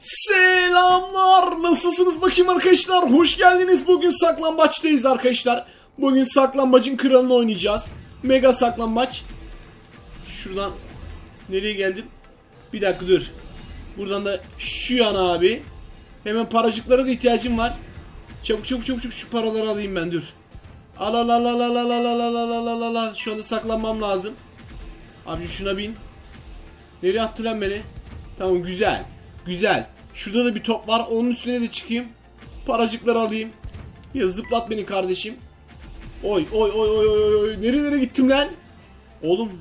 Selamlar. Nasılsınız bakayım arkadaşlar? Hoş geldiniz. Bugün saklambaçtayız arkadaşlar. Bugün saklambacın kralını oynayacağız. Mega saklambaç. Şuradan nereye geldim? Bir dakika dur. Buradan da şu yana abi. Hemen paracıklara da ihtiyacım var. Çabuk çabuk çabuk çabuk şu paraları alayım ben dur. Al al al al al al al al al al al al al Şu anda saklanmam lazım. Abi şuna bin. Nereye attı lan beni? Tamam güzel. Güzel. Şurada da bir top var. Onun üstüne de çıkayım. Paracıkları alayım. Ya zıplat beni kardeşim. Oy oy oy oy oy oy. Nerelere gittim lan? Oğlum.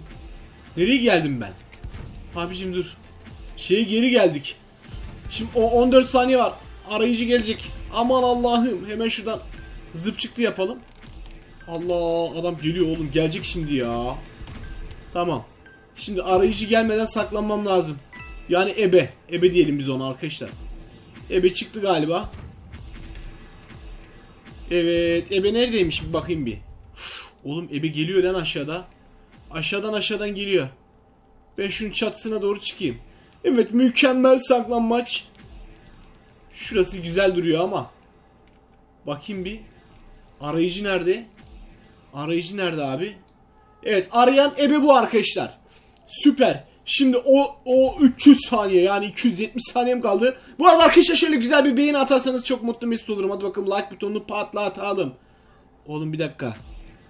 Nereye geldim ben? Abicim dur. Şeye geri geldik. Şimdi o 14 saniye var. Arayıcı gelecek. Aman Allah'ım. Hemen şuradan zıp çıktı yapalım. Allah adam geliyor oğlum. Gelecek şimdi ya. Tamam. Şimdi arayıcı gelmeden saklanmam lazım. Yani ebe. Ebe diyelim biz ona arkadaşlar. Ebe çıktı galiba. Evet. Ebe neredeymiş bir bakayım bir. Uf, oğlum ebe geliyor lan aşağıda. Aşağıdan aşağıdan geliyor. Ben şunun çatısına doğru çıkayım. Evet mükemmel saklanmaç. Şurası güzel duruyor ama. Bakayım bir. Arayıcı nerede? Arayıcı nerede abi? Evet arayan ebe bu arkadaşlar. Süper. Şimdi o o 300 saniye yani 270 saniyem kaldı. Bu arada arkadaşlar şöyle güzel bir beğeni atarsanız çok mutlu mesut olurum. Hadi bakalım like butonunu patlatalım. Oğlum bir dakika.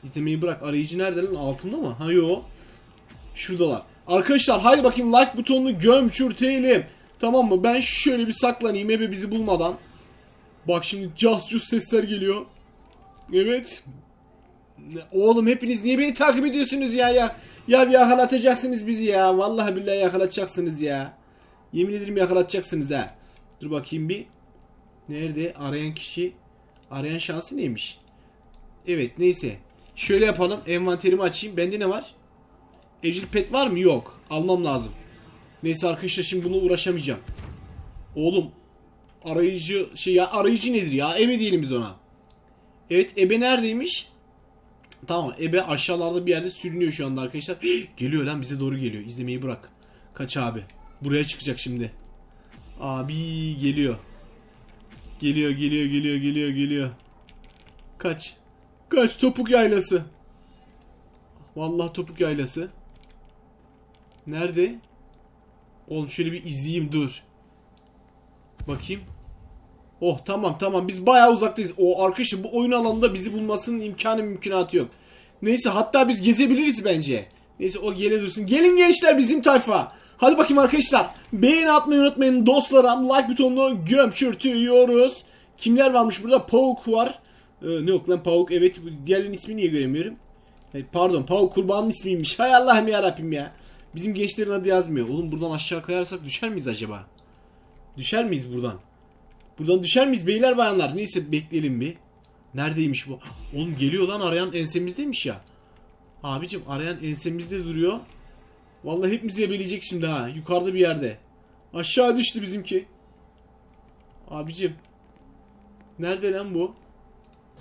İzlemeyi bırak. Arayıcı nerede lan? Altında mı? Ha yo. Şuradalar. Arkadaşlar haydi bakayım like butonunu gömçürtelim. Tamam mı? Ben şöyle bir saklanayım ebe bizi bulmadan. Bak şimdi cas cus sesler geliyor. Evet. Oğlum hepiniz niye beni takip ediyorsunuz ya ya? Ya yakalatacaksınız bizi ya. Vallahi billahi yakalatacaksınız ya. Yemin ederim yakalatacaksınız ha. Dur bakayım bir. Nerede? Arayan kişi. Arayan şansı neymiş? Evet neyse. Şöyle yapalım. Envanterimi açayım. Bende ne var? Evcil pet var mı? Yok. Almam lazım. Neyse arkadaşlar şimdi bunu uğraşamayacağım. Oğlum arayıcı şey ya arayıcı nedir ya? Ebe diyelim biz ona. Evet ebe neredeymiş? Tamam ebe aşağılarda bir yerde sürünüyor şu anda arkadaşlar. geliyor lan bize doğru geliyor. İzlemeyi bırak. Kaç abi. Buraya çıkacak şimdi. Abi geliyor. Geliyor geliyor geliyor geliyor geliyor. Kaç. Kaç topuk yaylası. Vallahi topuk yaylası. Nerede? Oğlum şöyle bir izleyeyim dur. Bakayım. Oh tamam tamam biz bayağı uzaktayız. O arkadaşım bu oyun alanında bizi bulmasının imkanı mümkünatı yok. Neyse hatta biz gezebiliriz bence. Neyse o gele dursun. Gelin gençler bizim tayfa. Hadi bakayım arkadaşlar. Beğeni atmayı unutmayın dostlarım. Like butonunu gömçürtüyoruz. Kimler varmış burada? Pauk var. Ee, ne yok lan Pauk evet. bu Diğerlerinin ismini niye göremiyorum? Hey, pardon Pauk kurbanın ismiymiş. Hay Allah'ım ya Rabbim ya. Bizim gençlerin adı yazmıyor. Oğlum buradan aşağı kayarsak düşer miyiz acaba? Düşer miyiz buradan? Buradan düşer miyiz beyler bayanlar? Neyse bekleyelim bir. Neredeymiş bu? Oğlum geliyor lan arayan ensemizdeymiş ya. Abicim arayan ensemizde duruyor. Vallahi hepimizi ebeleyecek şimdi ha. Yukarıda bir yerde. Aşağı düştü bizimki. Abicim. Nerede lan bu?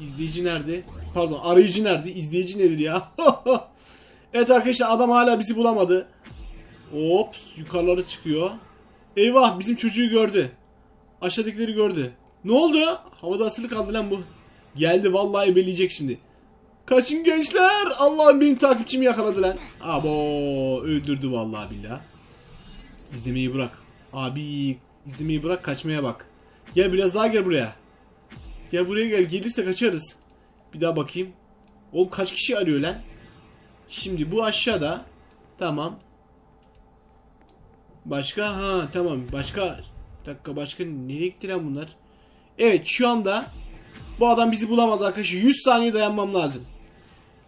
İzleyici nerede? Pardon arayıcı nerede? İzleyici nedir ya? evet arkadaşlar adam hala bizi bulamadı. Ops yukarılara çıkıyor. Eyvah bizim çocuğu gördü. Aşağıdakileri gördü. Ne oldu? Havada asılı kaldı lan bu. Geldi vallahi ebeleyecek şimdi. Kaçın gençler. Allah'ım benim takipçimi yakaladı lan. Abo öldürdü vallahi billah. İzlemeyi bırak. Abi izlemeyi bırak kaçmaya bak. Gel biraz daha gel buraya. Gel buraya gel. Gelirse kaçarız. Bir daha bakayım. Oğlum kaç kişi arıyor lan? Şimdi bu aşağıda. Tamam. Başka ha tamam. Başka bir dakika başka nereye gitti lan bunlar? Evet şu anda bu adam bizi bulamaz arkadaşlar. 100 saniye dayanmam lazım.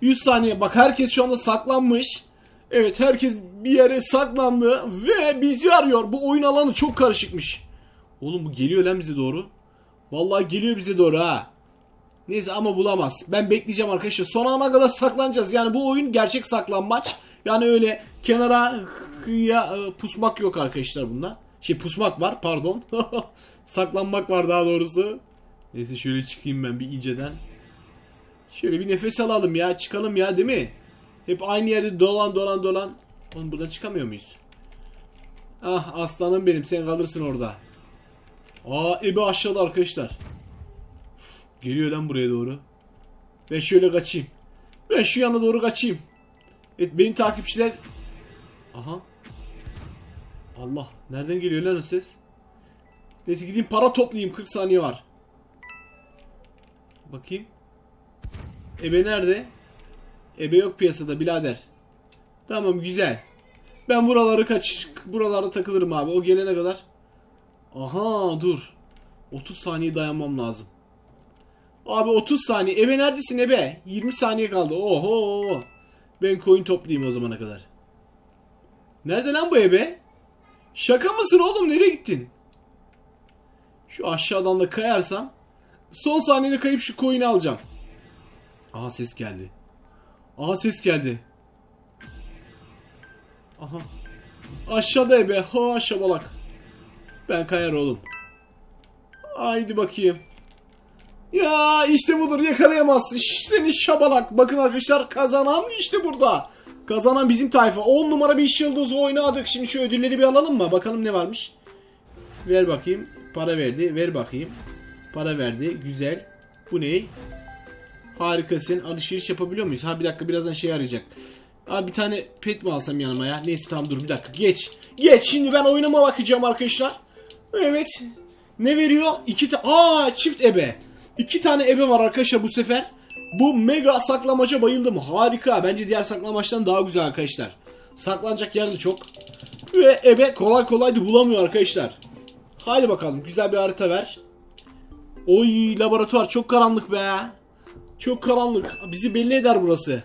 100 saniye bak herkes şu anda saklanmış. Evet herkes bir yere saklandı ve bizi arıyor. Bu oyun alanı çok karışıkmış. Oğlum bu geliyor lan bize doğru. Vallahi geliyor bize doğru ha. Neyse ama bulamaz. Ben bekleyeceğim arkadaşlar. Son ana kadar saklanacağız. Yani bu oyun gerçek saklanmaç. Yani öyle kenara e, pusmak yok arkadaşlar bunda. Şey pusmak var pardon. Saklanmak var daha doğrusu. Neyse şöyle çıkayım ben bir inceden. Şöyle bir nefes alalım ya. Çıkalım ya değil mi? Hep aynı yerde dolan dolan dolan. Oğlum buradan çıkamıyor muyuz? Ah aslanım benim sen kalırsın orada. Aa ebe aşağıda arkadaşlar. Uf, Geliyor lan buraya doğru. Ben şöyle kaçayım. Ben şu yana doğru kaçayım. Evet benim takipçiler... Aha. Allah. Nereden geliyor lan o ses? Neyse gideyim para toplayayım. 40 saniye var. Bakayım. Ebe nerede? Ebe yok piyasada birader. Tamam güzel. Ben buraları kaç buralarda takılırım abi. O gelene kadar. Aha dur. 30 saniye dayanmam lazım. Abi 30 saniye. Ebe neredesin Ebe? 20 saniye kaldı. Oho. Ben coin toplayayım o zamana kadar. Nerede lan bu Ebe? Şaka mısın oğlum? Nereye gittin? Şu aşağıdan da kayarsam son saniyede kayıp şu coin'i alacağım. Aha ses geldi. Aha ses geldi. Aha. Aşağıda ebe. Ha şabalak. Ben kayar oğlum. Haydi bakayım. Ya işte budur yakalayamazsın. Seni şabalak. Bakın arkadaşlar kazanan işte burada. Kazanan bizim tayfa. 10 numara bir iş yıldızı oynadık. Şimdi şu ödülleri bir alalım mı? Bakalım ne varmış. Ver bakayım. Para verdi. Ver bakayım. Para verdi. Güzel. Bu ne? Harikasın. Alışveriş yapabiliyor muyuz? Ha bir dakika birazdan şey arayacak. Abi bir tane pet mi alsam yanıma ya? Neyse tamam dur bir dakika. Geç. Geç şimdi ben oyunuma bakacağım arkadaşlar. Evet. Ne veriyor? İki ta Aa çift ebe. İki tane ebe var arkadaşlar bu sefer. Bu mega saklamaca bayıldım. Harika. Bence diğer saklamaçtan daha güzel arkadaşlar. Saklanacak yer de çok. Ve ebe kolay kolay da bulamıyor arkadaşlar. Haydi bakalım. Güzel bir harita ver. Oy laboratuvar çok karanlık be. Çok karanlık. Bizi belli eder burası.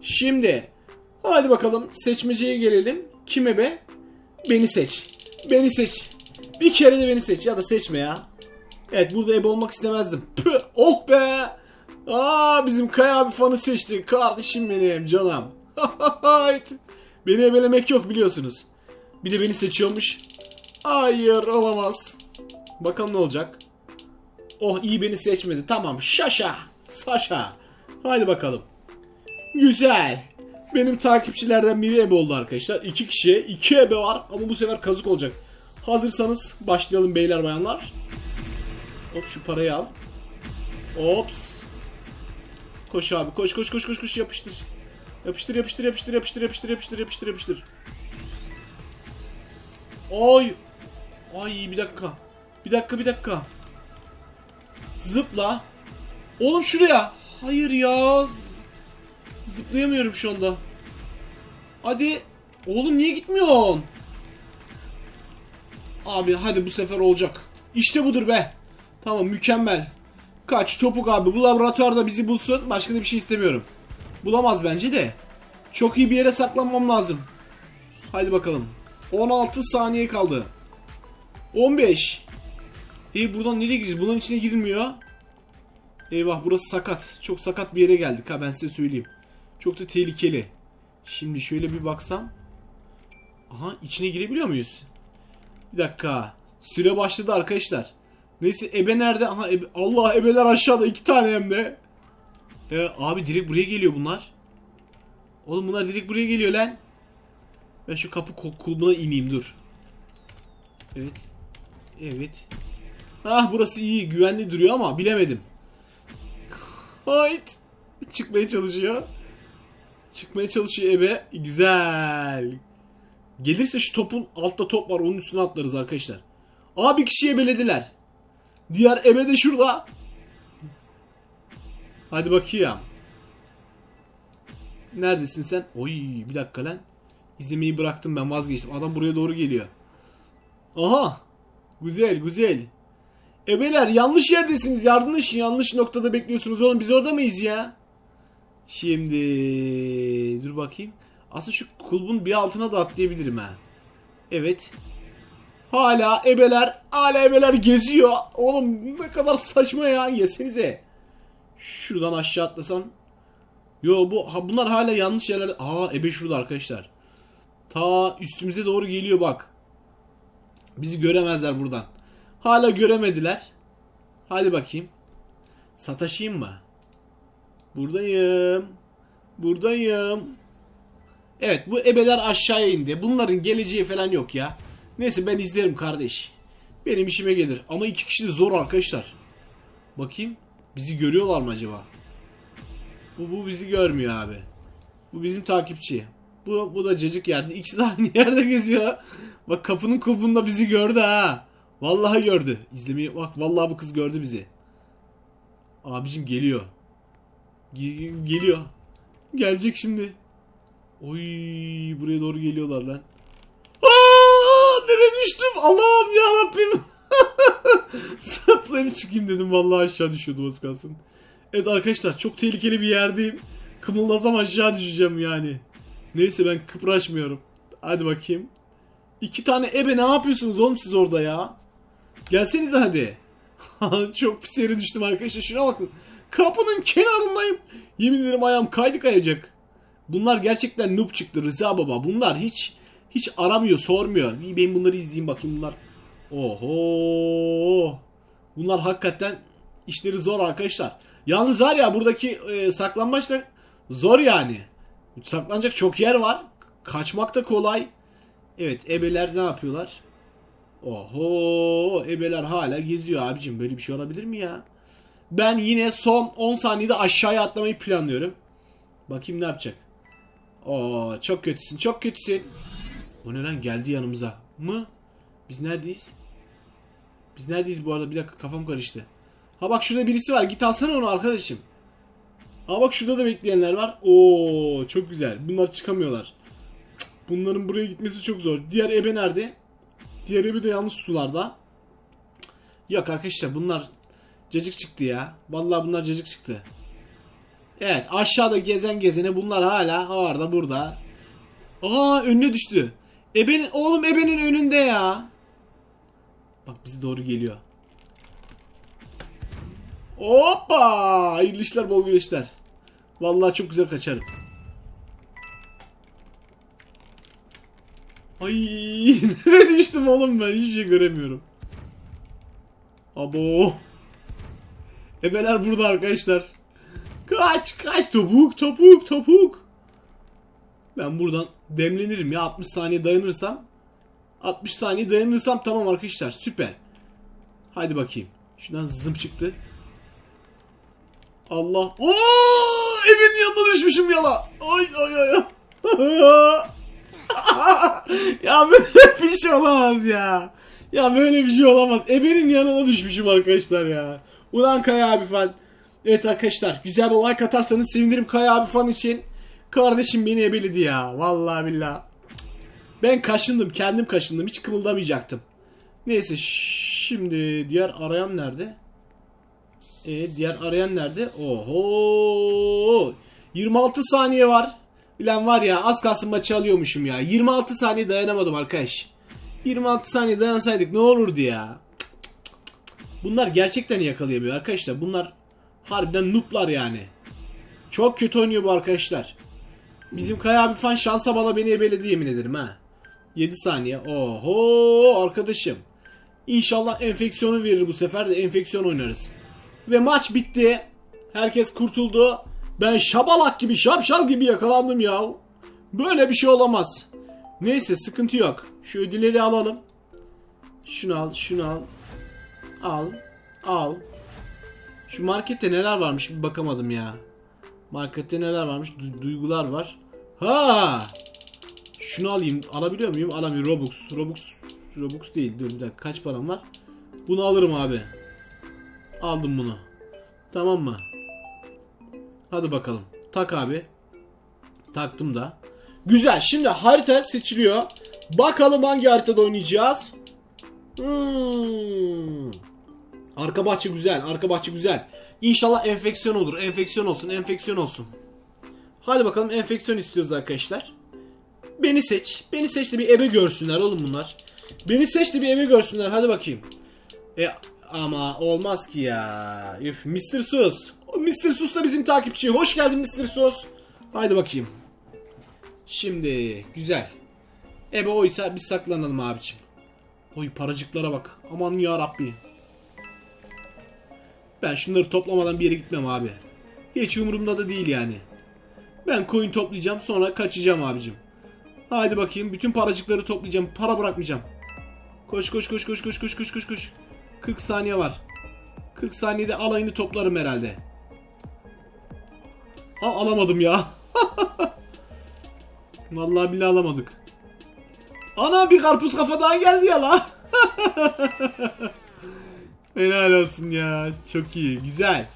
Şimdi hadi bakalım seçmeceye gelelim. Kime be? Beni seç. Beni seç. Bir kere de beni seç ya da seçme ya. Evet burada ebe olmak istemezdim. Püh, oh be. Aa bizim Kaya abi fanı seçti. Kardeşim benim canım. beni ebelemek yok biliyorsunuz. Bir de beni seçiyormuş. Hayır olamaz. Bakalım ne olacak. Oh iyi beni seçmedi. Tamam şaşa. Saşa. Haydi bakalım. Güzel. Benim takipçilerden biri ebe oldu arkadaşlar. İki kişiye iki ebe var ama bu sefer kazık olacak. Hazırsanız başlayalım beyler bayanlar. Hop şu parayı al. Ops. Koş abi koş koş koş koş koş yapıştır. Yapıştır yapıştır yapıştır yapıştır yapıştır yapıştır yapıştır yapıştır. Ay. Ay bir dakika. Bir dakika bir dakika. Zıpla. Oğlum şuraya. Hayır ya. Zıplayamıyorum şu anda. Hadi. Oğlum niye gitmiyorsun? Abi hadi bu sefer olacak. İşte budur be. Tamam mükemmel. Kaç topuk abi. Bu laboratuvarda bizi bulsun. Başka da bir şey istemiyorum. Bulamaz bence de. Çok iyi bir yere saklanmam lazım. Hadi bakalım. 16 saniye kaldı. 15. İyi buradan nereye gireceğiz? Bunun içine girilmiyor. Eyvah burası sakat. Çok sakat bir yere geldik ha ben size söyleyeyim. Çok da tehlikeli. Şimdi şöyle bir baksam. Aha içine girebiliyor muyuz? Bir dakika. Süre başladı arkadaşlar. Neyse ebe nerede? Aha ebe. Allah ebeler aşağıda iki tane hem de. Ee, abi direkt buraya geliyor bunlar. Oğlum bunlar direkt buraya geliyor lan. Ben şu kapı kulbuna ineyim dur. Evet. Evet. Ah burası iyi güvenli duruyor ama bilemedim. Hayt. Çıkmaya çalışıyor. Çıkmaya çalışıyor ebe. Güzel. Gelirse şu topun altta top var onun üstüne atlarız arkadaşlar. Aa bir kişiyi ebelediler. Diğer ebe de şurada. Hadi bakayım. Neredesin sen? Oy bir dakika lan. İzlemeyi bıraktım ben vazgeçtim. Adam buraya doğru geliyor. Aha. Güzel güzel. Ebeler yanlış yerdesiniz. Yanlış yanlış noktada bekliyorsunuz oğlum. Biz orada mıyız ya? Şimdi dur bakayım. Aslında şu kulbun bir altına da atlayabilirim ha. Evet. Hala ebeler, hala ebeler geziyor. Oğlum ne kadar saçma ya. Yesenize. Şuradan aşağı atlasam. Yo bu ha, bunlar hala yanlış yerlerde. Aa ebe şurada arkadaşlar. Ta üstümüze doğru geliyor bak. Bizi göremezler buradan. Hala göremediler. Hadi bakayım. Sataşayım mı? Buradayım. Buradayım. Evet bu ebeler aşağıya indi. Bunların geleceği falan yok ya. Neyse ben izlerim kardeş. benim işime gelir. Ama iki kişi de zor arkadaşlar. Bakayım. Bizi görüyorlar mı acaba? Bu, bu bizi görmüyor abi. Bu bizim takipçi. Bu, bu da cacık yerde. İkisi de aynı yerde geziyor. Bak kapının kulbunda bizi gördü ha. Vallahi gördü. İzlemeye bak vallahi bu kız gördü bizi. Abicim geliyor. Ge- geliyor. Gelecek şimdi. Oy buraya doğru geliyorlar lan. Allah'ım ya Rabbim. Saplayıp çıkayım dedim vallahi aşağı düşüyordum az kalsın. Evet arkadaşlar çok tehlikeli bir yerdeyim. Kımıldasam aşağı düşeceğim yani. Neyse ben kıpraşmıyorum. Hadi bakayım. İki tane ebe ne yapıyorsunuz oğlum siz orada ya? Gelsenize hadi. çok pis yere düştüm arkadaşlar. Şuna bakın. Kapının kenarındayım. Yemin ederim ayağım kaydı kayacak. Bunlar gerçekten noob çıktı Rıza baba. Bunlar hiç hiç aramıyor, sormuyor. Ben bunları izleyeyim bakayım bunlar. Oho. Bunlar hakikaten işleri zor arkadaşlar. Yalnız var ya buradaki e, saklanmaç da zor yani. Saklanacak çok yer var. Kaçmak da kolay. Evet ebeler ne yapıyorlar? Oho ebeler hala geziyor abicim. Böyle bir şey olabilir mi ya? Ben yine son 10 saniyede aşağıya atlamayı planlıyorum. Bakayım ne yapacak. Oo çok kötüsün çok kötüsün. O ne lan geldi yanımıza. Mı? Biz neredeyiz? Biz neredeyiz bu arada? Bir dakika kafam karıştı. Ha bak şurada birisi var. Git alsana onu arkadaşım. Ha bak şurada da bekleyenler var. Oo çok güzel. Bunlar çıkamıyorlar. Cık, Bunların buraya gitmesi çok zor. Diğer ebe nerede? Diğer ebe de yalnız sularda. Cık, Yok arkadaşlar bunlar cacık çıktı ya. Vallahi bunlar cacık çıktı. Evet aşağıda gezen gezene bunlar hala orada burada. Aa önüne düştü. Ebenin oğlum ebenin önünde ya. Bak bize doğru geliyor. Hoppa! Hayırlı işler bol güneşler. Vallahi çok güzel kaçarım. Ay nereye düştüm oğlum ben hiçbir şey göremiyorum. Abo. Ebeler burada arkadaşlar. Kaç kaç topuk topuk topuk. Ben buradan demlenirim ya 60 saniye dayanırsam. 60 saniye dayanırsam tamam arkadaşlar süper. Hadi bakayım. Şuradan zım çıktı. Allah. Oo! Evin yanına düşmüşüm yala. Ay ay. ay. ya böyle bir şey olamaz ya. Ya böyle bir şey olamaz. Ebenin yanına düşmüşüm arkadaşlar ya. Ulan Kaya abi fan. Evet arkadaşlar güzel bir like atarsanız sevinirim Kaya abi fan için. Kardeşim beni ebeledi ya. Vallahi billah. Ben kaşındım. Kendim kaşındım. Hiç kımıldamayacaktım. Neyse şimdi diğer arayan nerede? E diğer arayan nerede? Oho! 26 saniye var. Bilen var ya az kalsın maçı alıyormuşum ya. 26 saniye dayanamadım arkadaş. 26 saniye dayansaydık ne olurdu ya. Bunlar gerçekten yakalayamıyor arkadaşlar. Bunlar harbiden nooblar yani. Çok kötü oynuyor bu arkadaşlar. Bizim Kaya abi fan şansa bala beni ebeledi yemin ederim ha. 7 saniye. Oho arkadaşım. İnşallah enfeksiyonu verir bu sefer de enfeksiyon oynarız. Ve maç bitti. Herkes kurtuldu. Ben şabalak gibi şapşal gibi yakalandım ya. Böyle bir şey olamaz. Neyse sıkıntı yok. Şu ödülleri alalım. Şunu al, şunu al. Al, al. Şu markette neler varmış bir bakamadım ya. Markette neler varmış? Du- duygular var. Ha! Şunu alayım. Alabiliyor muyum? Alamıyorum. Robux. Robux. Robux değil. Dur bir dakika. Kaç param var? Bunu alırım abi. Aldım bunu. Tamam mı? Hadi bakalım. Tak abi. Taktım da. Güzel. Şimdi harita seçiliyor. Bakalım hangi haritada oynayacağız. Hmm. Arka bahçe güzel. Arka bahçe güzel. İnşallah enfeksiyon olur. Enfeksiyon olsun. Enfeksiyon olsun. Hadi bakalım enfeksiyon istiyoruz arkadaşlar. Beni seç. Beni seç de bir ebe görsünler oğlum bunlar. Beni seç de bir ebe görsünler. Hadi bakayım. E ama olmaz ki ya. Üf, Mr. Sus. Mr. Sus da bizim takipçi. Hoş geldin Mr. Sus. Haydi bakayım. Şimdi güzel. Ebe oysa biz saklanalım abicim. Oy paracıklara bak. Aman ya Rabbi. Ben şunları toplamadan bir yere gitmem abi. Hiç umurumda da değil yani. Ben coin toplayacağım sonra kaçacağım abicim. Haydi bakayım bütün paracıkları toplayacağım. Para bırakmayacağım. Koş koş koş koş koş koş koş koş koş. 40 saniye var. 40 saniyede alayını toplarım herhalde. Aa, alamadım ya. Vallahi billahi alamadık. Ana bir karpuz kafa daha geldi ya la. Helal olsun ya. Çok iyi. Güzel.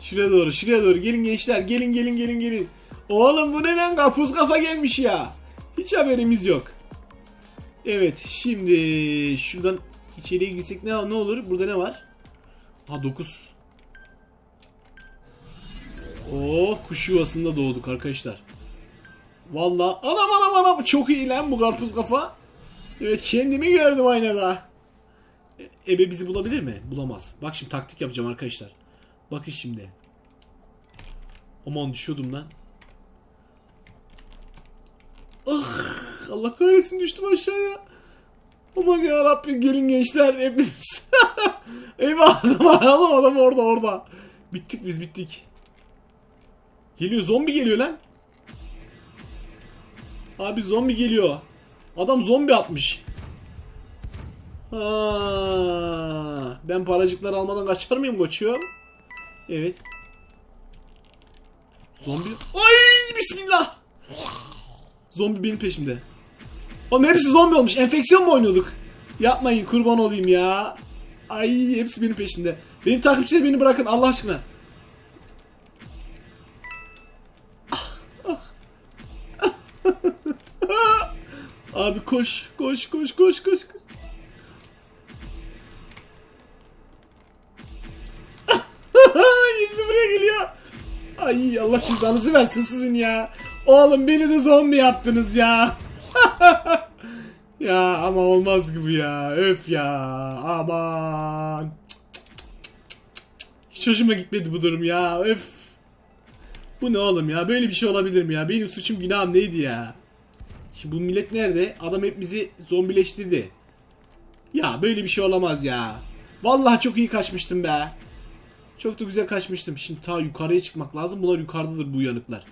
Şuraya doğru, şuraya doğru. Gelin gençler. Gelin, gelin, gelin, gelin. Oğlum bu ne lan? Karpuz kafa gelmiş ya. Hiç haberimiz yok. Evet, şimdi şuradan içeriye girsek ne ne olur? Burada ne var? Ha 9. Oo, kuş yuvasında doğduk arkadaşlar. Vallahi anam anam anam çok iyi lan bu karpuz kafa. Evet kendimi gördüm aynada. Ebe bizi bulabilir mi? Bulamaz. Bak şimdi taktik yapacağım arkadaşlar. Bakın şimdi. Aman düşüyordum lan. Ah, Allah kahretsin düştüm aşağıya. Aman ya Rabbim gelin gençler hepiniz. Eyvah adam, adam adam orada orada. Bittik biz bittik. Geliyor zombi geliyor lan. Abi zombi geliyor. Adam zombi atmış. Ben paracıkları almadan kaçar mıyım koçum? Evet. Zombi. Ay bismillah. Zombi benim peşimde. Oğlum hepsi zombi olmuş. Enfeksiyon mu oynuyorduk? Yapmayın kurban olayım ya. Ay hepsi benim peşimde. Benim takipçiler beni bırakın Allah aşkına. Abi koş, koş, koş, koş, koş. Hepsi buraya geliyor. Ay Allah cezanızı versin sizin ya. Oğlum beni de zombi yaptınız ya. ya ama olmaz gibi ya. Öf ya. Aman. Hiç hoşuma gitmedi bu durum ya. Öf. Bu ne oğlum ya? Böyle bir şey olabilir mi ya? Benim suçum günahım neydi ya? Şimdi bu millet nerede? Adam hep bizi zombileştirdi. Ya böyle bir şey olamaz ya. Vallahi çok iyi kaçmıştım be. Çok da güzel kaçmıştım. Şimdi ta yukarıya çıkmak lazım. Bunlar yukarıdadır bu uyanıklar.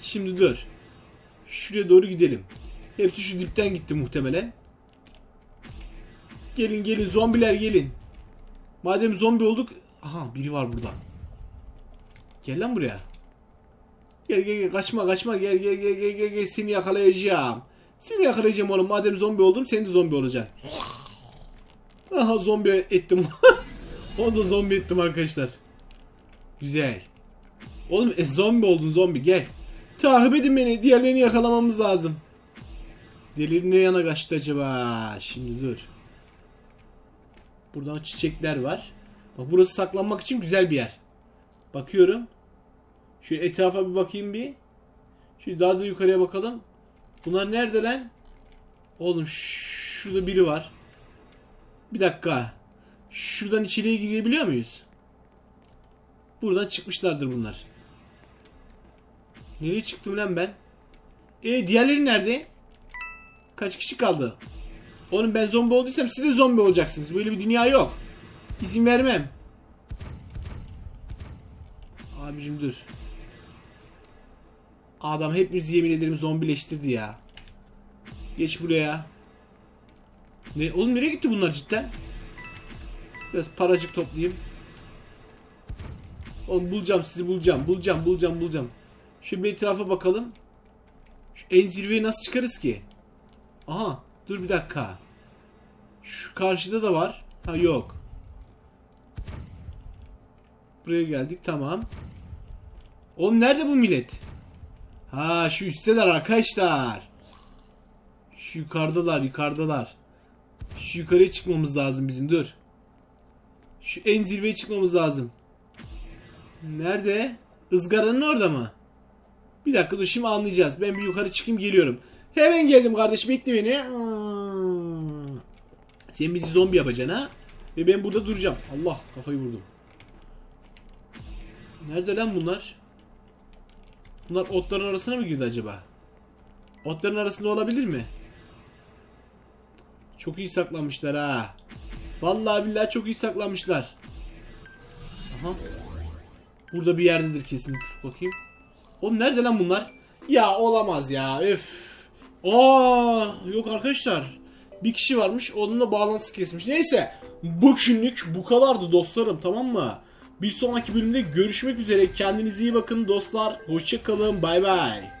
Şimdi dur. Şuraya doğru gidelim. Hepsi şu dipten gitti muhtemelen. Gelin gelin zombiler gelin. Madem zombi olduk. Aha biri var burada. Gel lan buraya. Gel gel gel kaçma kaçma gel gel gel gel gel, gel. seni yakalayacağım. Seni yakalayacağım oğlum madem zombi oldum sen de zombi olacaksın. Aha zombi ettim. Onu da zombi ettim arkadaşlar. Güzel. Oğlum e, zombi oldun zombi gel. Takip edin beni diğerlerini yakalamamız lazım. Diğerleri ne yana kaçtı acaba? Şimdi dur. Buradan çiçekler var. Bak burası saklanmak için güzel bir yer. Bakıyorum. Şu etrafa bir bakayım bir. Şu daha da yukarıya bakalım. Bunlar nerede lan? Oğlum şurada biri var. Bir dakika. Şuradan içeriye girebiliyor muyuz? Buradan çıkmışlardır bunlar. Nereye çıktım lan ben? E diğerleri nerede? Kaç kişi kaldı? Oğlum ben zombi olduysam siz de zombi olacaksınız. Böyle bir dünya yok. İzin vermem. Abicim dur. Adam hepimizi yemin ederim zombileştirdi ya. Geç buraya. Ne? Oğlum nereye gitti bunlar cidden? Biraz paracık toplayayım. Oğlum bulacağım sizi bulacağım. Bulacağım bulacağım bulacağım. Şu bir etrafa bakalım. Şu en zirveye nasıl çıkarız ki? Aha dur bir dakika. Şu karşıda da var. Ha yok. Buraya geldik tamam. Oğlum nerede bu millet? Ha şu üstteler arkadaşlar. Şu yukarıdalar yukarıdalar. Şu yukarıya çıkmamız lazım bizim dur. Şu en zirveye çıkmamız lazım. Nerede? Izgaranın orada mı? Bir dakika dur şimdi anlayacağız. Ben bir yukarı çıkayım geliyorum. Hemen geldim kardeş bekle beni. Sen bizi zombi yapacaksın ha? Ve ben burada duracağım. Allah kafayı vurdum. Nerede lan bunlar? Bunlar otların arasına mı girdi acaba? Otların arasında olabilir mi? Çok iyi saklanmışlar ha. Vallahi billahi çok iyi saklanmışlar. Aha. Burada bir yerdedir kesin. Bakayım. Oğlum nerede lan bunlar? Ya olamaz ya. Öf. Aa yok arkadaşlar. bir kişi varmış. Onun da bağlantısı kesmiş. Neyse bugünlük bu kadardı dostlarım tamam mı? Bir sonraki bölümde görüşmek üzere. Kendinize iyi bakın dostlar. Hoşça kalın. Bay bay.